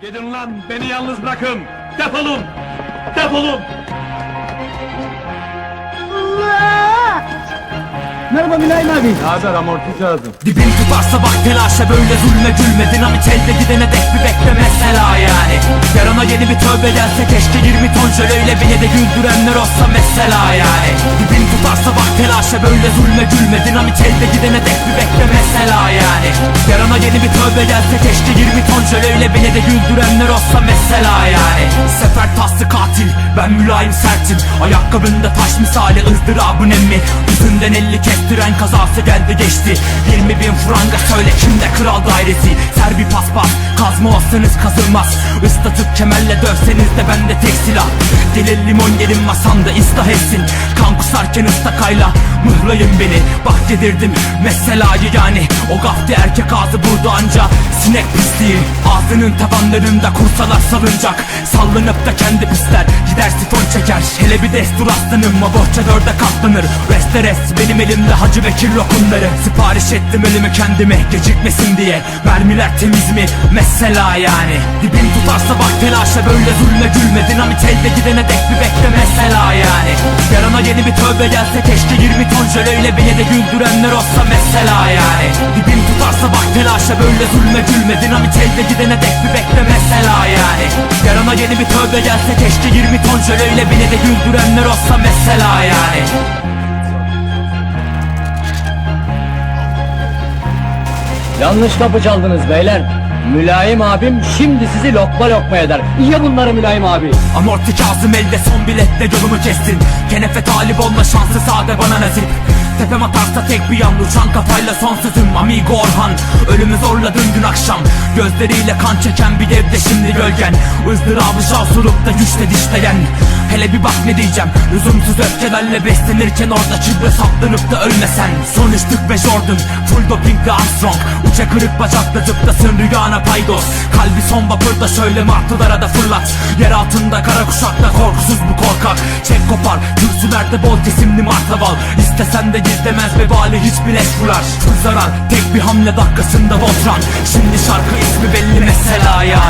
Gidin lan beni yalnız bırakın. Defolun. Defolun. Merhaba Mülayim abi. Ne haber amorti lazım. Dibin tutarsa bak telaşa böyle zulme gülme Dinamit elde gidene dek bir bekle mesela yani Yarına yeni bir tövbe gelse keşke 20 ton jöleyle beni de güldürenler olsa mesela yani Dibin tutarsa bak telaşa böyle zulme gülme Dinamit elde gidene dek bir bekle mesela yani Yarına yeni bir tövbe gelse keşke 20 jöleyle beni de güldürenler olsa mesela yani. Sefer taslı katil ben mülayim sertim. Ayakkabında taş misali ızdırabın emmi Yüzünden elli kestiren kazası geldi geçti. 20 bin franga söyle kimde kral dairesi? Ser bir paspas kazma kazılmaz. Islatıp kemerle dövseniz de bende tek silah. Delil limon gelin masamda ıslah etsin. Kan kusarken ıstakayla mıhlayın beni. Bak yedirdim meselayı yani. O gafti erkek ağzı burada anca. Sinek pisliği Ağzının tabanlarında kursalar salınacak Sallanıp da kendi pisler Gider sifon çeker. Hele bir destur aslanım O bohça dörde katlanır. Reste rest benim elimde Hacı Bekir lokumları. Sipariş ettim elimi kendime Gecikmesin diye. Mermiler temiz mi? Mesela yani. Dibin tutarsa bak telaşa böyle zulme gülme Dinamit elde gidene dek bir bekle mesela yani. Yarına yeni bir tövbe gelse keşke 20 ton jöleyle beni de güldürenler olsa mesela yani. Dibin tutarsa bak telaşa böyle zulme gülme Dinamit elde gidene dek bir bekle mesela yani. Yarına yeni bir tövbe gelse keşke 20 ton jöleyle beni de güldürenler olsa mesela yani. Yanlış kapı çaldınız beyler. Mülayim abim şimdi sizi lokma lokma eder. İyi bunları Mülayim abi. Amorti Kazım elde son biletle yolumu kestin. Kenefe talip olma şansı sade bana nasip Tepem atarsa tek bir yan uçan kafayla son sözüm Amigo Orhan Ölümü zorladın dün akşam. Gözleriyle kan çeken bir evde şimdi gölgen. Izdırabı şavsurup da güçle dişleyen. Hele bir bak ne diyeceğim. Lüzumsuz öfkelerle beslenirken orada çıbre saplanıp da ölmesen. Sonuçtuk ve Jordan Full dopingli Armstrong. Uça kırık bacakla zıplasın rüyana paydos. Kalbi son vapurda şöyle martılara da fırlat. Yer altında kara kuşakla korkusuz bu korkak. Çek kopar kürsülerde bol kesimli martaval İstesen de gizlemez vebali hiçbir eş vurar Full zarar tek bir hamle dakikasında Voltran Şimdi şarkı ismi belli mesela yani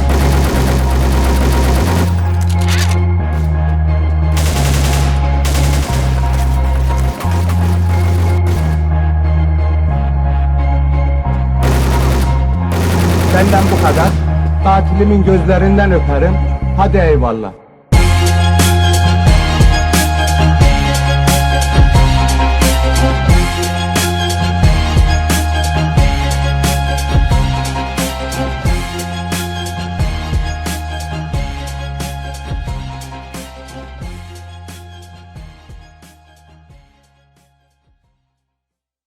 Benden bu kadar. Tatilimin gözlerinden öperim. Hadi eyvallah.